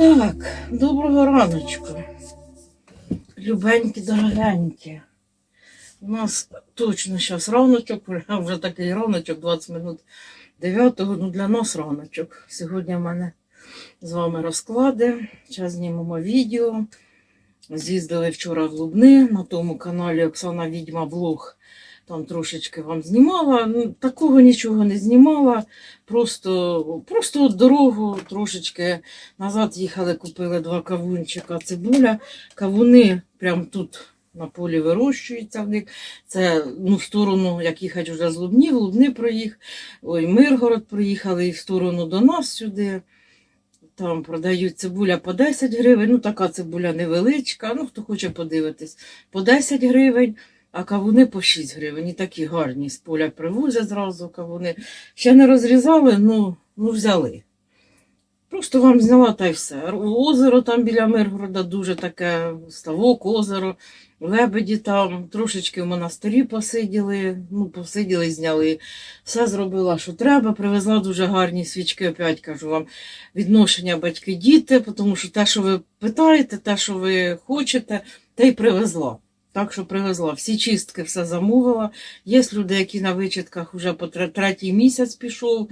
Так, доброго раночку. Любенькі, дорогенькі. У нас точно зараз раночок, вже такий раночок, 20 минут 9-го, ну для нас раночок. Сьогодні в мене з вами розклади. Зараз знімемо відео. З'їздили вчора в Лубни на тому каналі Оксана Відьма Влог. Там трошечки вам знімала. Ну, такого нічого не знімала. Просто, просто дорогу трошечки назад їхали, купили два кавунчика цибуля. Кавуни прямо тут на полі вирощуються в них. Це ну, в сторону, як їхати вже з Лубні, в Лубни проїх. Ой, Миргород проїхали і в сторону до нас сюди. Там продають цибуля по 10 гривень. Ну, така цибуля невеличка. Ну, хто хоче подивитись, по 10 гривень, а кавуни по 6 гривень. І такі гарні з поля привозять зразу кавуни. Ще не розрізали, ну, ну взяли. Просто вам зняла та й все. Озеро там біля Миргорода дуже таке, ставок, озеро, лебеді там, трошечки в монастирі посиділи, ну, посиділи, зняли. Все зробила, що треба. Привезла дуже гарні свічки, опять кажу вам, відношення батьки-діти, тому що те, що ви питаєте, те, що ви хочете, те й привезла. Так що привезла. Всі чистки все замовила. Є люди, які на вичитках вже по третій місяць пішов.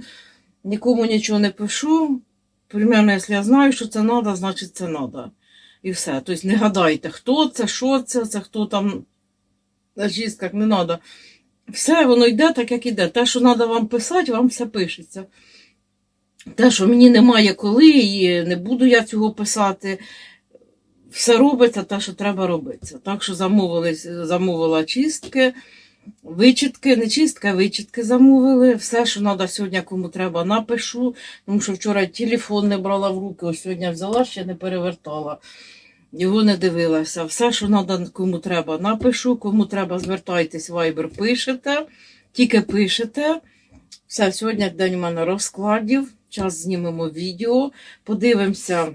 Нікому нічого не пишу. Примерно, якщо я знаю, що це треба, значить це треба. І все. Тобто не гадайте, хто це, що це, це хто там на чистках, не треба. Все воно йде так, як іде. Те, що треба вам писати, вам все пишеться. Те, що мені немає коли, і не буду я цього писати. Все робиться те, що треба робити. Так що замовили, замовила чистки, вичітки, не чистки, а вичітки замовили. Все, що треба сьогодні, кому треба, напишу. Тому що вчора телефон не брала в руки, ось сьогодні взяла, ще не перевертала. Його не дивилася. Все, що треба, кому треба, напишу. Кому треба, звертайтесь, вайбер пишете, тільки пишете. Все, сьогодні день у мене розкладів. Час знімемо відео, подивимося.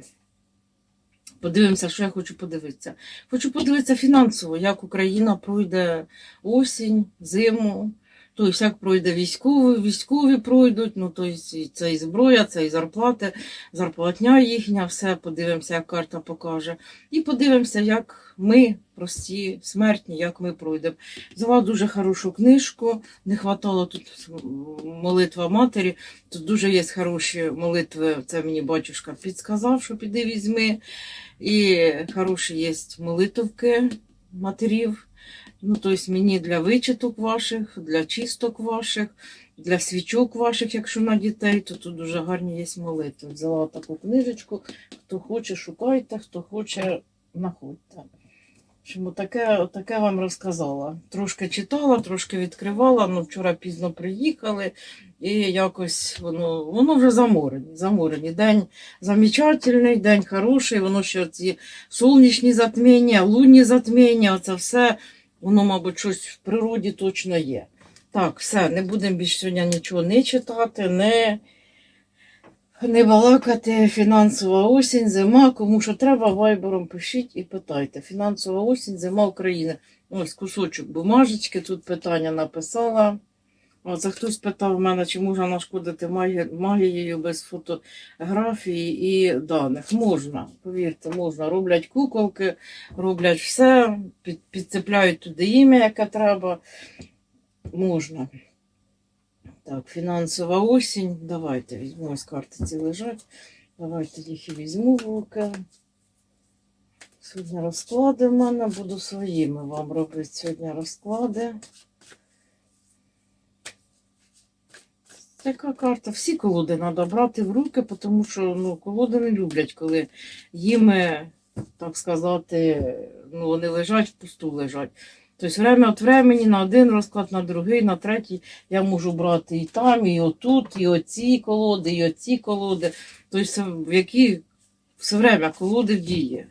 Подивимося, що я хочу подивитися. Хочу подивитися фінансово, як Україна пройде осінь, зиму, тобто як пройде військові, військові пройдуть, ну тобто це і зброя, це і зарплати, зарплатня їхня, все подивимося, як карта покаже. І подивимося, як ми, прості, смертні, як ми пройдемо. Взяла дуже хорошу книжку, не хватало тут молитва матері. Тут дуже є хороші молитви. Це мені батюшка підсказав, що піди візьми. І хороші є молитовки матерів. Ну, тобто мені для вичиток ваших, для чисток ваших, для свічок ваших, якщо на дітей, то тут дуже гарні є молитви. Взяла таку книжечку. Хто хоче, шукайте, хто хоче, знаходьте. Чому таке, таке вам розказала. Трошки читала, трошки відкривала, ну вчора пізно приїхали, і якось воно, воно вже заморені. заморені. День замечательний, день хороший, воно ще ці сонячні затміння, лунні затміння, оце все, воно, мабуть, щось в природі точно є. Так, все, не будемо більше сьогодні нічого не читати, не, не балакати. Фінансова осінь, зима, кому що треба, вайбером пишіть і питайте. Фінансова осінь, зима України. Ось кусочок бумажечки, тут питання написала. О, це хтось питав мене, чи можна нашкодити магією без фотографії і даних. Можна, повірте, можна. Роблять куколки, роблять все, під, підцепляють туди ім'я, яке треба. Можна. Так, фінансова осінь. Давайте візьму, ось карти ці лежать. Давайте їх і візьму в руки. Сьогодні розклади в мене, буду своїми вам робити сьогодні розклади. Така карта. Всі колоди треба брати в руки, тому що ну, колоди не люблять, коли їм, так сказати, ну, вони лежать, впусту лежать. Тобто время від времени на один розклад, на другий, на третій я можу брати і там, і отут, і оці колоди, і оці колоди. Тобто в які все время колоди в дії.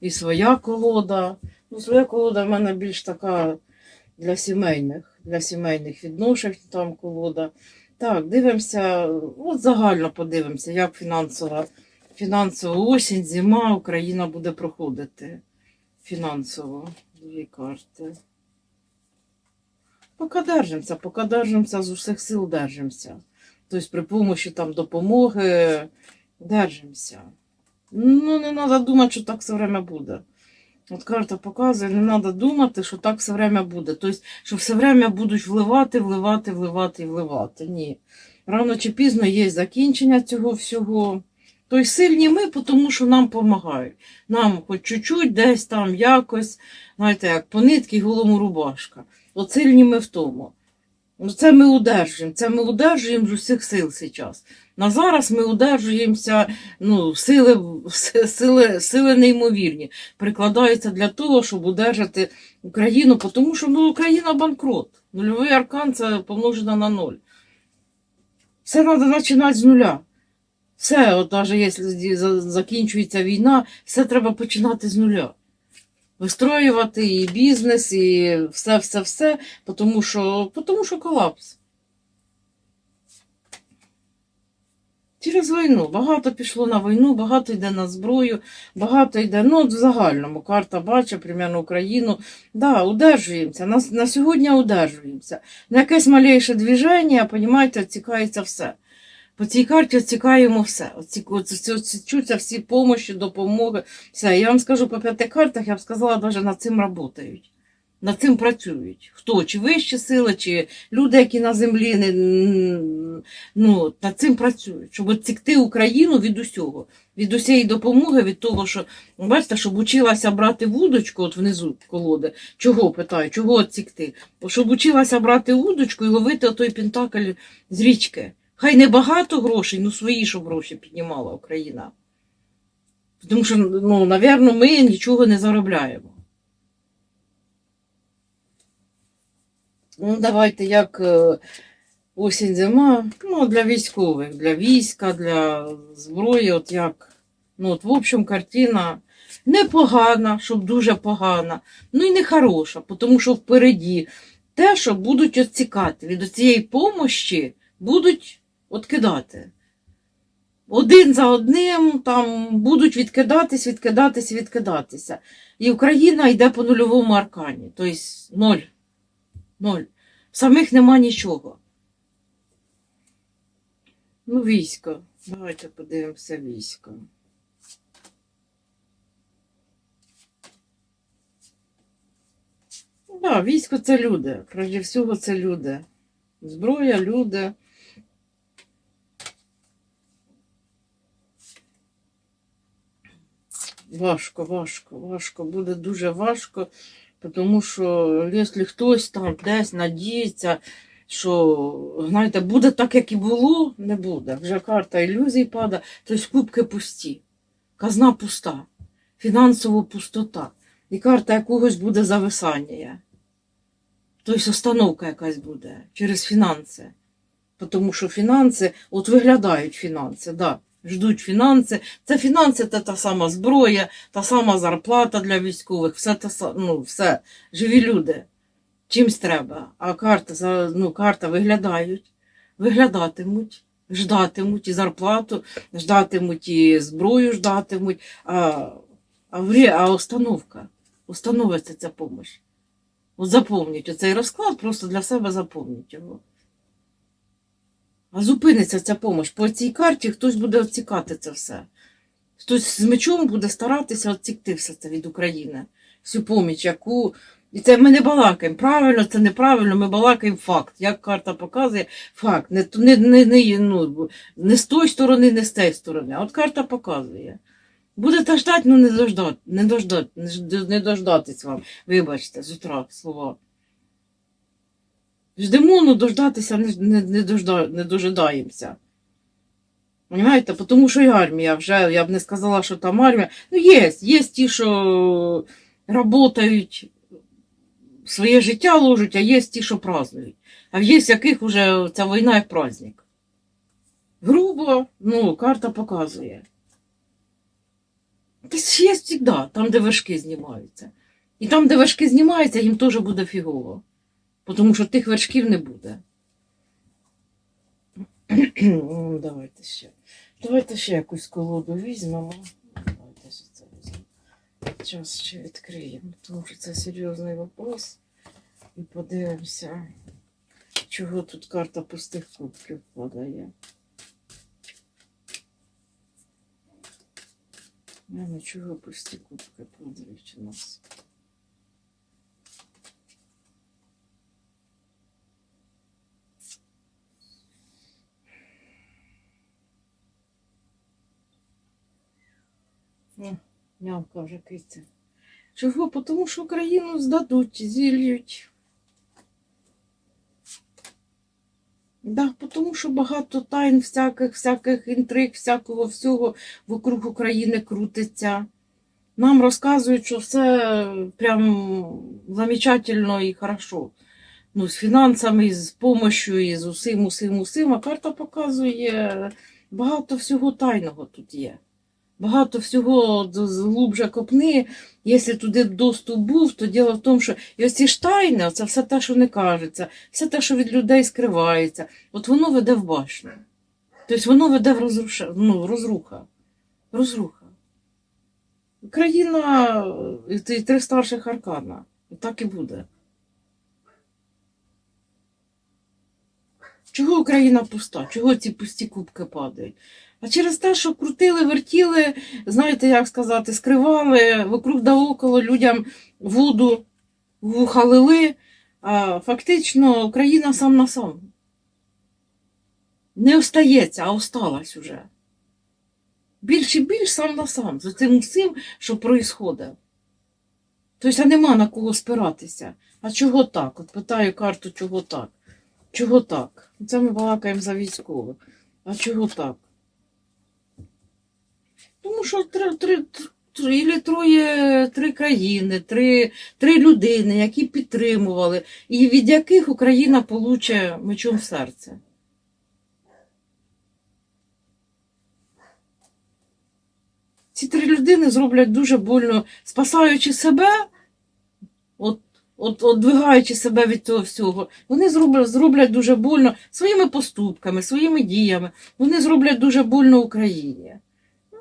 І своя колода. Ну, своя колода в мене більш така для сімейних, для сімейних відношень там колода. Так, дивимося, от загально подивимося, як фінансова, фінансова осінь, зима Україна буде проходити фінансово. Дві карти. Поки держимося, поки держимося, з усіх сил держимося. Тобто при помощі там допомоги держимося. Ну, не треба думати, що так все время буде. От карта показує, не треба думати, що так все время буде. Тобто, що все время будуть вливати, вливати, вливати і вливати. Ні. Рано чи пізно є закінчення цього всього. Тобто сильні ми, тому що нам допомагають. Нам хоч чуть-чуть, десь там якось, знаєте, як по нитки голому рубашка. От сильні ми в тому. Ну, Це ми удержуємо. Це ми удержуємо з усіх сил зараз. На зараз ми удержуємося, ну, сили, сили, сили неймовірні, прикладаються для того, щоб удержати Україну, тому що ну, Україна банкрот. Нульовий аркан це помножено на ноль. Все треба починати з нуля. Все, от навіть якщо закінчується війна, все треба починати з нуля. Вистроювати і бізнес, і все, все, все, тому що, тому що колапс. Через війну. Багато пішло на війну, багато йде на зброю, багато йде. Ну, от в загальному карта бачить, примерно Україну. Да, удержуємося. На, на сьогодні удержуємося. На якесь малейше движення, понімаєте, відсікається все. По цій карті відсікаємо все. Відсікаються всі помощі, допомоги. Все. Я вам скажу по п'яти картах, я б сказала, навіть над цим працюють. Над цим працюють. Хто? Чи вищі сили, чи люди, які на землі не, ну, над цим працюють, щоб відсікти Україну від усього, від усієї допомоги, від того, що бачите, щоб училася брати вудочку, от внизу колоди. Чого питаю, чого відсікти? Щоб училася брати вудочку і ловити той пентакль з річки. Хай не багато грошей, ну свої, щоб гроші піднімала Україна. Тому що, ну, напевно, ми нічого не заробляємо. Ну, давайте як е, осінь зима, ну, для військових, для війська, для зброї, от як. Ну, от, в общем, картина непогана, щоб дуже погана, ну і не хороша, тому що впереді те, що будуть відсікати від цієї помощі, будуть відкидати. Один за одним там будуть відкидатись, відкидатись, відкидатися. І Україна йде по нульовому аркані, тобто ноль. Ноль. Самих нема нічого. Ну, військо. Давайте подивимося військо. Так, да, військо це люди. Прежде всього, це люди. Зброя, люди. Важко, важко, важко. Буде дуже важко. Тому що якщо хтось там десь надіється, що знаєте, буде так, як і було, не буде. Вже карта ілюзій падає, тобто кубки пусті, казна пуста, фінансова пустота. І карта якогось буде зависання. Тобто остановка якась буде через фінанси. Тому що фінанси, от виглядають фінанси, да, ждуть фінанси. Це фінанси це та сама зброя, та сама зарплата для військових, все те са- ну, все, живі люди. Чимсь треба. А карта, ну, карта виглядають, виглядатимуть, ждатимуть і зарплату, ждатимуть і зброю, ждатимуть. А, а, врі, а установка, установиться ця допомога. От заповніть оцей розклад, просто для себе заповніть його. А зупиниться ця допомога. По цій карті хтось буде відсікати це все. Хтось з мечом буде старатися відсікти все це від України. Всю поміч, яку. І це ми не балакаємо. Правильно, це неправильно, ми балакаємо факт. Як карта показує, факт. Не, не, не, не, ну, не з тої сторони, не з тієї сторони. А от карта показує. Будете ждати, ну не дождати, не дождати, не дождатись вам. Вибачте, з утра слова. Ждемо, ну дождатися не, не, не, дожда, не дожидаємося. Понимаєте? Тому що і армія вже, я б не сказала, що там армія. Ну, є, є ті, що працюють, своє життя ложать, а є ті, що празднують. А є яких вже ця війна як праздник. Грубо, ну, карта показує. Тобто є завжди, там, де вершки знімаються. І там, де вершки знімаються, їм теж буде фігово. Тому що тих вершків не буде. Давайте ще. Давайте ще якусь колоду візьмемо. Давайте ще це візьмемо. Зараз ще відкриємо, тому що це серйозний вопрос. І подивимося, чого тут карта пустих кубків подає. Я нічого пусті кубки подивіться нас. Нямка вже киця. Чого? Тому що Україну здадуть, зільють. Да, тому що багато тайн, всяких, всяких інтриг, всякого всього вокруг України крутиться. Нам розказують, що все прям замечательно і хорошо. Ну, з фінансами, з допомогою, і з усім, усім, усім. А карта показує багато всього тайного тут є. Багато всього глубже копни. Якщо туди доступ був, то діло в тому, що і оці ж тайни, це все те, що не кажеться, все те, що від людей скривається, от воно веде в башню. Тобто воно веде в розруша... ну, розруха. Розруха. Країна три старших аркана. Так і буде. Чого Україна пуста? Чого ці пусті кубки падають? А через те, що крутили, вертіли, знаєте, як сказати, скривали вокруг да около людям воду, вуха лили, а фактично Україна сам на сам. Не остається, а осталась уже. Більш і більш сам на сам за цим усім, що проїсходить. Тобто, нема на кого спиратися. А чого так? От питаю карту, чого так? Чого так? Це ми балакаємо за військових. А чого так? Що три, три, три, троє, три країни, три, три людини, які підтримували, і від яких Україна получе мечом в серце. Ці три людини зроблять дуже больно, спасаючи себе, от, от, одвигаючи себе від цього всього, вони зроблять, зроблять дуже больно своїми поступками, своїми діями. Вони зроблять дуже больно Україні.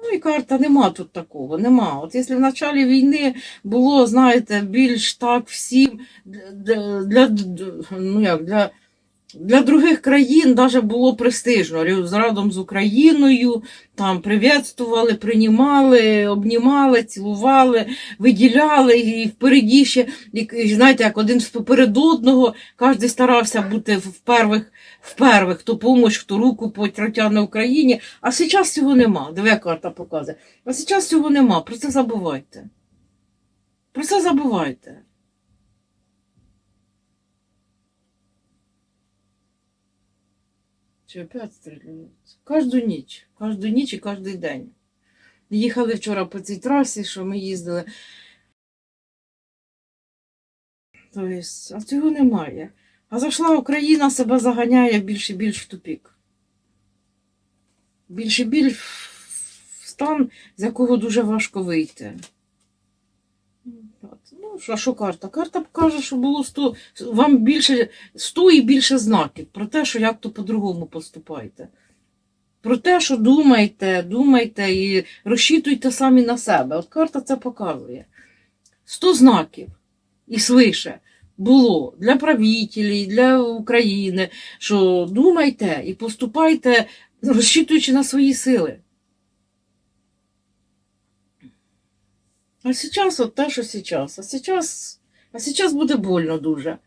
Ну і карта нема тут такого, нема. От якщо в початку війни було, знаєте, більш так всім для, для, ну як, для, для других країн навіть було престижно. Рю- з Україною, там привітствували, приймали, обнімали, цілували, виділяли і впереді ще, і, знаєте, як один поперед одного, кожен старався бути в первих, в первих, хто помощь, хто руку потратяне Україні. А зараз цього нема. Диви, карта показує. А зараз цього нема. Про це забувайте. Про це забувайте. Чи опять стріляють? Кожну ніч. Кожну ніч і кожен день. Їхали вчора по цій трасі, що ми їздили. Тобто, а цього немає. А зайшла Україна, себе заганяє більш і більш в тупік. Більш і більш в стан, з якого дуже важко вийти. Ну, а що карта? Карта каже, що було 100, вам більше 100 і більше знаків про те, що як то по-другому поступаєте. Про те, що думайте, думайте і розчитуйте самі на себе. От карта це показує. 100 знаків і свише було для правителів, для України, що думайте і поступайте, розчитуючи на свої сили. А зараз от те, що зараз. А зараз, а зараз буде больно дуже.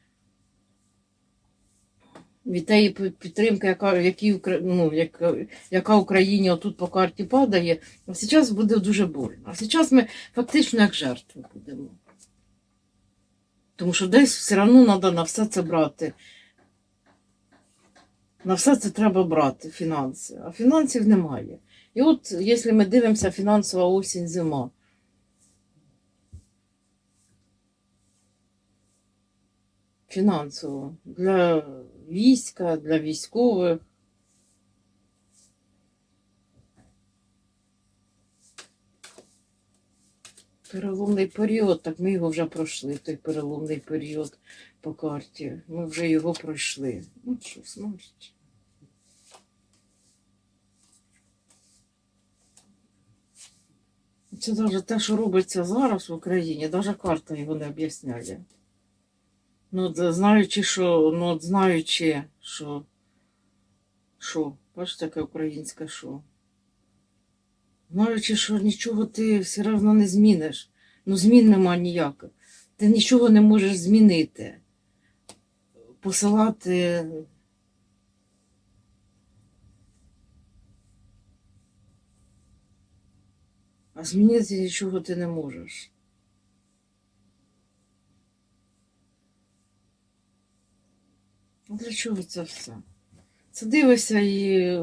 Від тієї підтримки, яка, які, ну, яка, яка Україні отут по карті падає, а зараз буде дуже больно. А зараз ми фактично як жертви будемо. Тому що десь все одно треба на все це брати. На все це треба брати фінанси, а фінансів немає. І от, якщо ми дивимося фінансова осінь зима. Фінансово для війська, для військових. Переломний період, так ми його вже пройшли, той переломний період по карті. Ми вже його пройшли. Ну що, значить. Це навіть те, що робиться зараз в Україні, навіть карта його не об'ясняє. Ну, знаючи, що, ну, знаючи, що, що, бачите, таке українське що. знаючи, що нічого ти все одно не зміниш. Ну, змін нема ніяких. Ти нічого не можеш змінити. Посилати. А змінити нічого ти не можеш. Для чого це все? Це дивишся і.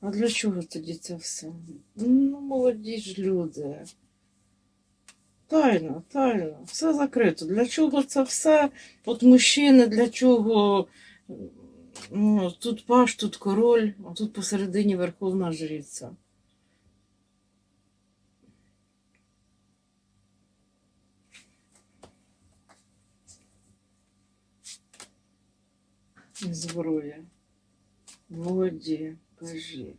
А для чого тоді це все? Ну, молоді ж люди. Тайно, тайно, все закрито. Для чого це все? От мужчини, для чого ну, тут паш, тут король, а тут посередині верховна жриця. Зброя. Молоді, кажи.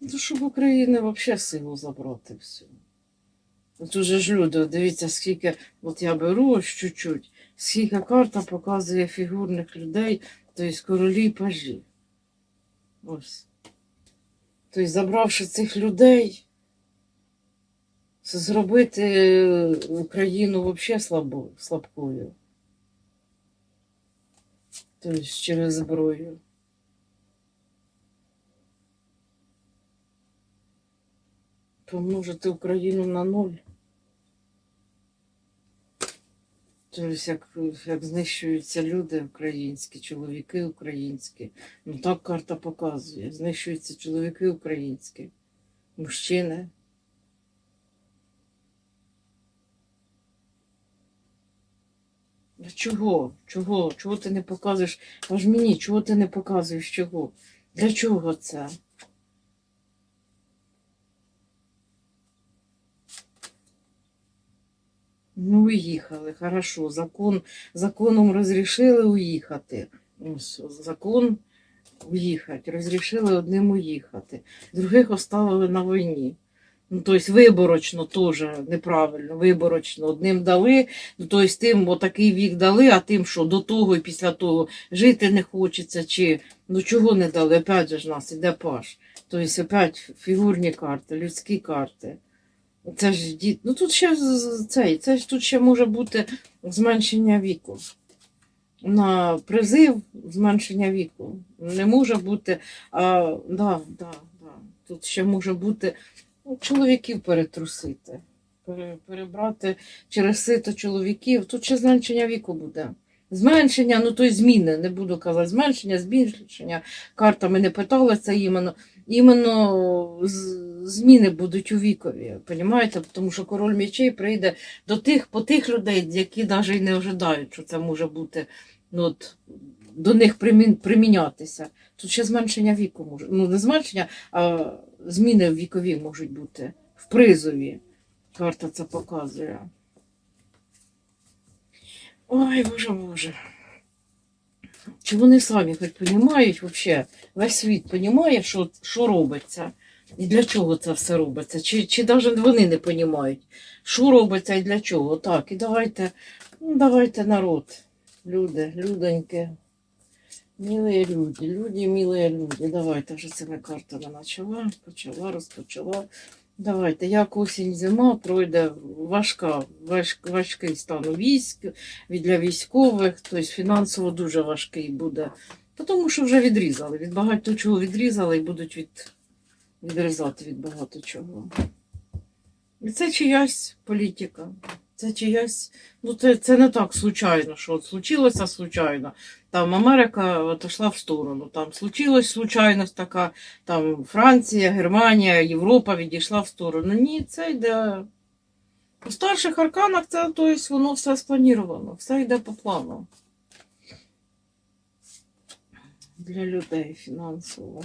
Ну, щоб України взагалі силу забрати всю. От уже ж люди, дивіться, скільки, от я беру ось чуть-чуть, скільки карта показує фігурних людей, тобто королі пажі. Ось. Тобто, забравши цих людей, зробити Україну взагалі слабкою. Тобто через зброю. Помножити Україну на ноль. Тобто, як, як знищуються люди українські, чоловіки українські. Ну так карта показує. Знищуються чоловіки українські, мужчини. Для чого? Чого? Чого ти не показуєш? Аж мені, чого ти не показуєш чого? Для чого це? Ну, уїхали, хорошо. Закон, законом розрішили уїхати. Ось, закон уїхати. Розрішили одним уїхати. Других оставили на війні. Ну, тобто виборочно теж неправильно, виборочно. Одним дали, ну, тобто тим отакий вік дали, а тим, що до того і після того жити не хочеться, чи ну чого не дали, опять же ж нас іде паш. Тобто опять фігурні карти, людські карти. Це ж діт... Ну тут ще цей, це ж тут ще може бути зменшення віку. На призив зменшення віку. Не може бути. А, да, да, да. Тут ще може бути ну, чоловіків перетрусити. Перебрати через сито чоловіків. Тут ще зменшення віку буде. Зменшення, ну то й зміни, не буду казати зменшення, збільшення. Картами не питалася іменно. Іменно з- зміни будуть у вікові, понімаєте? Тому що король м'ячей прийде до тих, по тих людей, які навіть не ожидають, що це може бути ну, от, до них примін, примінятися. Тут ще зменшення віку може. Ну, не зменшення, а зміни в вікові можуть бути в призові. Карта це показує. Ой, боже боже. Чи вони самі хоч розуміють весь світ розуміє, що, що робиться і для чого це все робиться? Чи, чи навіть вони не розуміють, що робиться і для чого? Так, і давайте, ну, давайте народ, люди, людоньки, милі люди, люди, милі люди. Давайте вже цими картами почала, почала, розпочала. Давайте, як осінь зима пройде важка, важ, важкий стан військ, для військових, тобто фінансово дуже важкий буде. Тому що вже відрізали. Від багато чого відрізали і будуть від, відрізати від багато чого. І це чиясь політика. Це чиясь. Ну, це, це не так случайно, що от случилося случайно. Там Америка отошла в сторону. Там случилась случайність така, там Франція, Германія, Європа відійшла в сторону. Ні, це йде. У старших арканах це тобто, воно все спланіровано, все йде по плану. Для людей фінансово.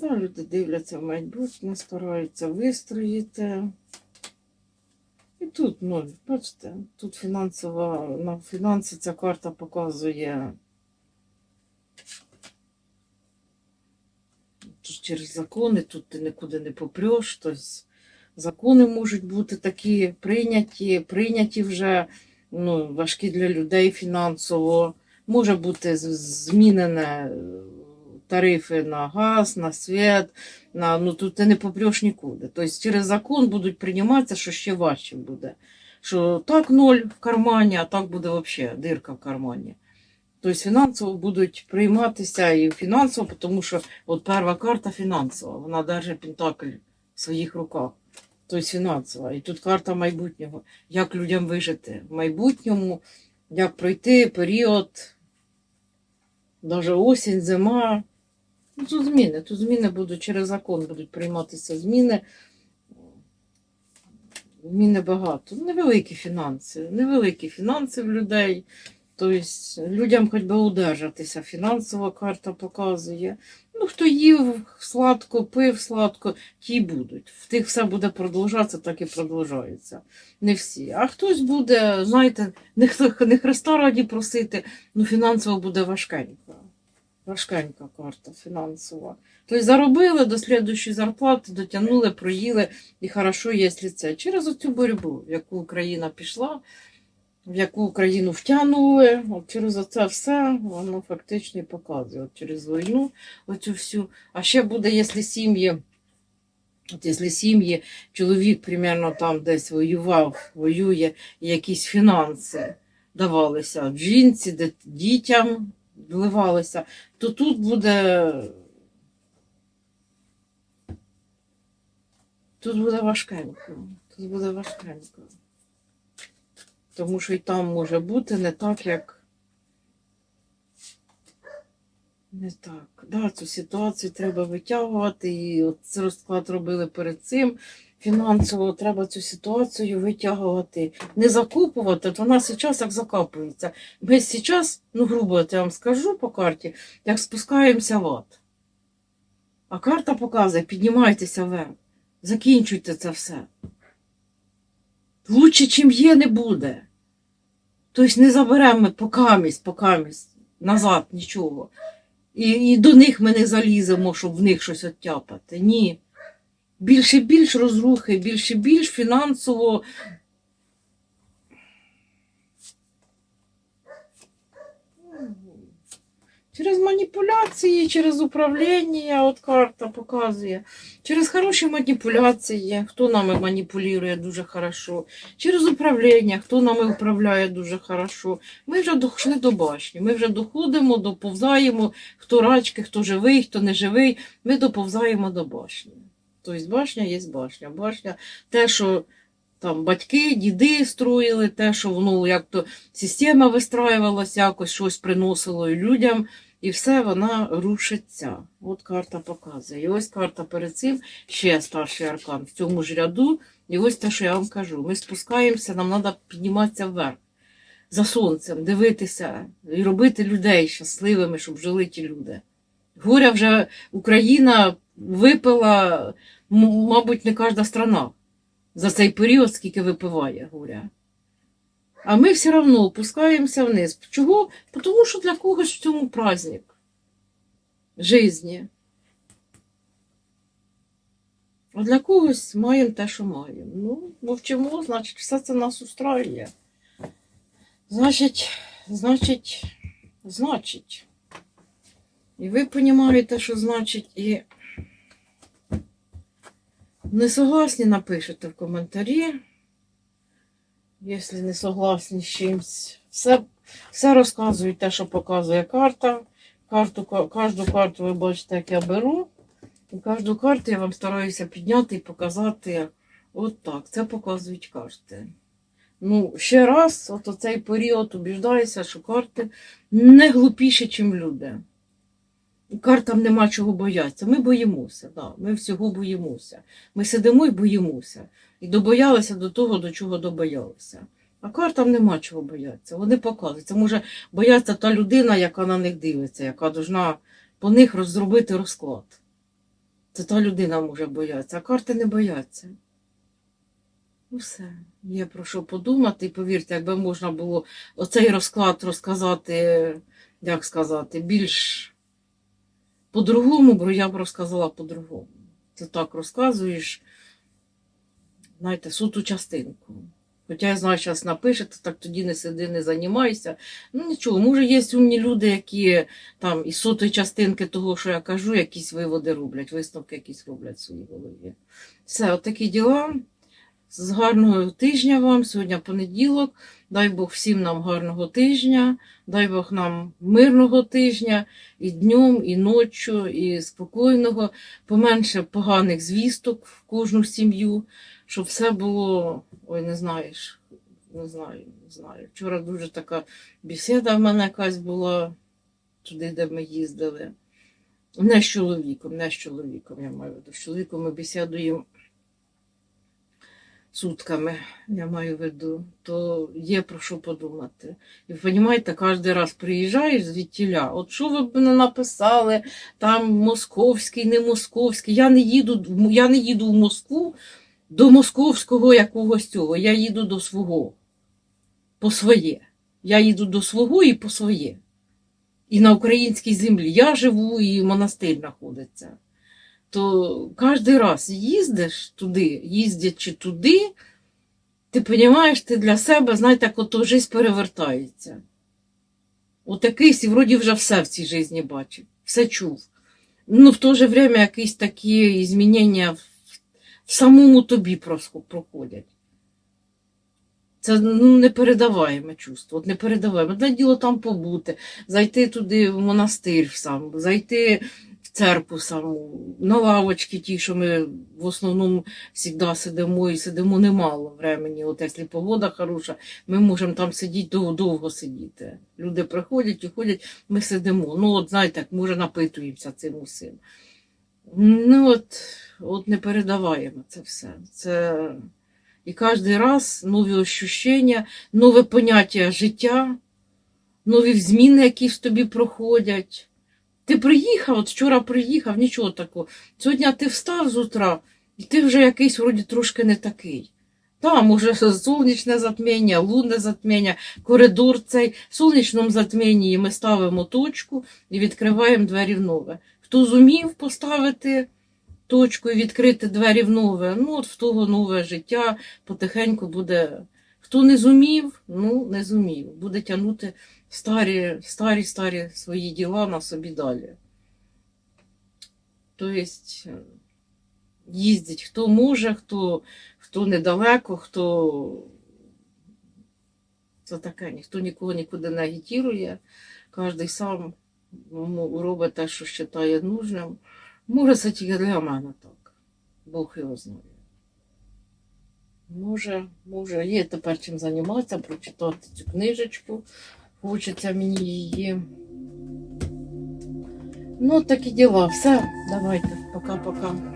Да, люди дивляться в майбутнє, стараються вистроїти. І тут ноль. Бачите, тут фінансова, на фінанси ця карта показує. Тут через закони, тут ти нікуди не попреш, тобто закони можуть бути такі прийняті, прийняті вже ну, важкі для людей фінансово. Може бути змінене тарифи на газ, на світ, на, ну тут ти не попреш нікуди. Тобто через закон будуть прийматися, що ще важче буде. Що так ноль в кармані, а так буде взагалі дирка в кармані. Тобто фінансово будуть прийматися і фінансово, тому що от перша карта фінансова, вона держить пентакль в своїх руках. Тобто фінансова. І тут карта майбутнього. Як людям вижити в майбутньому, як пройти період, навіть осінь, зима. Ну, тут зміни. Тут зміни будуть через закон будуть прийматися зміни. Зміни багато. Невеликі фінанси. Невеликі фінанси в людей. Тобто людям хоч би удержатися. Фінансова карта показує. Ну, хто їв сладко, пив сладко, ті будуть. В тих все буде продовжатися, так і продовжується. Не всі. А хтось буде, знаєте, не, не Христа раді просити, ну фінансово буде важкенько. Важкенька карта фінансова. Тобто заробили до слідущої зарплати, дотягнули, проїли, і хорошо, якщо це. Через оцю боротьбу, в яку Україна пішла, в яку Україну втягнули, от через оце все воно фактично показує. От через війну оцю всю. А ще буде, якщо сім'ї, от якщо сім'ї, чоловік примерно там десь воював, воює, і якісь фінанси давалися жінці, дітям вливалися, то тут буде. Тут буде важкенько. Тут буде важкенько. Тому що і там може бути не так, як. Не так. Да, цю ситуацію треба витягувати. І от розклад робили перед цим. Фінансово треба цю ситуацію витягувати. Не закупувати, то вона зараз як закапується. Ми зараз, ну грубо я вам скажу по карті, як спускаємося в ад. А карта показує, піднімайтеся вверх. Закінчуйте це все. Лучше, чим є, не буде. Тобто не заберемо покамість, покамість, назад нічого. І, і до них ми не заліземо, щоб в них щось оттяпати. Ні. Більше більш розрухи, більше і більш фінансово. Через маніпуляції, через управління, от карта показує. Через хороші маніпуляції, хто нами маніпулює дуже хорошо. Через управління, хто нами управляє дуже хорошо. Ми вже дійшли до башні. Ми вже доходимо, доповзаємо, хто рачки, хто живий, хто не живий. Ми доповзаємо до башні. Тобто башня є башня. Башня те, що там батьки, діди строїли, те, що воно як то система вистраювалася, якось щось приносило і людям. І все вона рушиться. От карта показує. І ось карта перед цим ще старший аркан в цьому ж ряду. І ось те, що я вам кажу. Ми спускаємося, нам треба підніматися вверх за сонцем, дивитися і робити людей щасливими, щоб жили ті люди. Горя вже Україна випила, мабуть, не кожна страна за цей період, скільки випиває горя. А ми все одно опускаємося вниз. Чого? Тому що для когось в цьому праздник житті. А для когось маємо те, що маємо. Ну, мовчимо, значить, все це нас устраює. Значить, значить, значить. І ви розумієте, що значить, і не согласні напишете в коментарі. Якщо не согласні з чимось, все, все розказую те, що показує карта. Карту, кожну карту ви бачите, як я беру. І кожну карту я вам стараюся підняти і показати от так. Це показують карти. Ну, ще раз, от оцей період убіждаюся, що карти не глупіші, ніж люди. Картам нема чого боятися. Ми боїмося, да, ми всього боїмося. Ми сидимо і боїмося. І добоялися до того, до чого добоялися. А картам нема чого боятися. Вони показують. Це може бояться та людина, яка на них дивиться, яка должна по них розробити розклад. Це та людина може боятися, а карти не бояться. Ну все, є про що подумати. І повірте, якби можна було оцей розклад розказати, як сказати, більш по-другому, бо я б розказала по-другому. Ти так розказуєш. знаєте, суту частинку. Хоча я знаю, зараз напишете, так тоді не сиди, не займайся. Ну нічого, може, є умні люди, які там із сотої частинки того, що я кажу, якісь виводи роблять, висновки якісь роблять в своїй голові. Все, от такі діла. З гарного тижня вам. Сьогодні понеділок. Дай Бог всім нам гарного тижня, дай Бог нам мирного тижня і днем, і ночі, і спокійного, поменше поганих звісток в кожну сім'ю, щоб все було, ой, не знаєш, не знаю, не знаю. Вчора дуже така бесіда в мене якась була туди, де ми їздили. Не з чоловіком, не з чоловіком, я маю. З чоловіком ми бесідуємо сутками, я маю в виду, то є про що подумати. І ви розумієте, кожен раз приїжджаєш звідтіля, от що ви б не написали, там московський, не московський. Я не їду, я не їду в Москву до московського якогось цього. Я їду до свого. По своє. Я їду до свого і по своє. І на українській землі. Я живу і монастир знаходиться то кожен раз їздиш туди, їздячи туди, ти розумієш, ти для себе, знаєте, як ото життя перевертається. От якийсь, і вроді вже все в цій житті бачив, все чув. Ну, в то же время якісь такі змінення в, в самому тобі проходять. Це ну, непередаваєме чувство. От непередаваєме. Одне діло там побути, зайти туди в монастир сам, зайти церкву саму, на лавочки ті, що ми в основному завжди сидимо і сидимо немало времени. От якщо погода хороша, ми можемо там сидіти довго, довго сидіти. Люди приходять і ходять, ми сидимо. Ну, от знаєте, може напитуємося цим усім. Ну от, от не передаваємо це все. Це і кожен раз нові ощущення, нове поняття життя, нові зміни, які в тобі проходять. Ти приїхав, от вчора приїхав, нічого такого. Сьогодні ти встав з утра, і ти вже якийсь вроді трошки не такий. Та, може, сонячне затміння, лунне затміння, коридор цей. В сонячному затмінні ми ставимо точку і відкриваємо двері в нове. Хто зумів поставити точку і відкрити двері в нове, ну от в того нове життя потихеньку буде. Хто не зумів, ну не зумів. Буде тягнути старі, старі, старі свої діла на собі далі. Тобто їздить хто може, хто, хто недалеко, хто це таке, ніхто нікого нікуди не агітірує, кожен сам ну, робить те, що вважає нужним. Може, це тільки для мене так. Бог його знає. Може, може, є тепер чим займатися, прочитати цю книжечку. Хочеться мені її. Ну, такі діла. Все, давайте, пока-пока.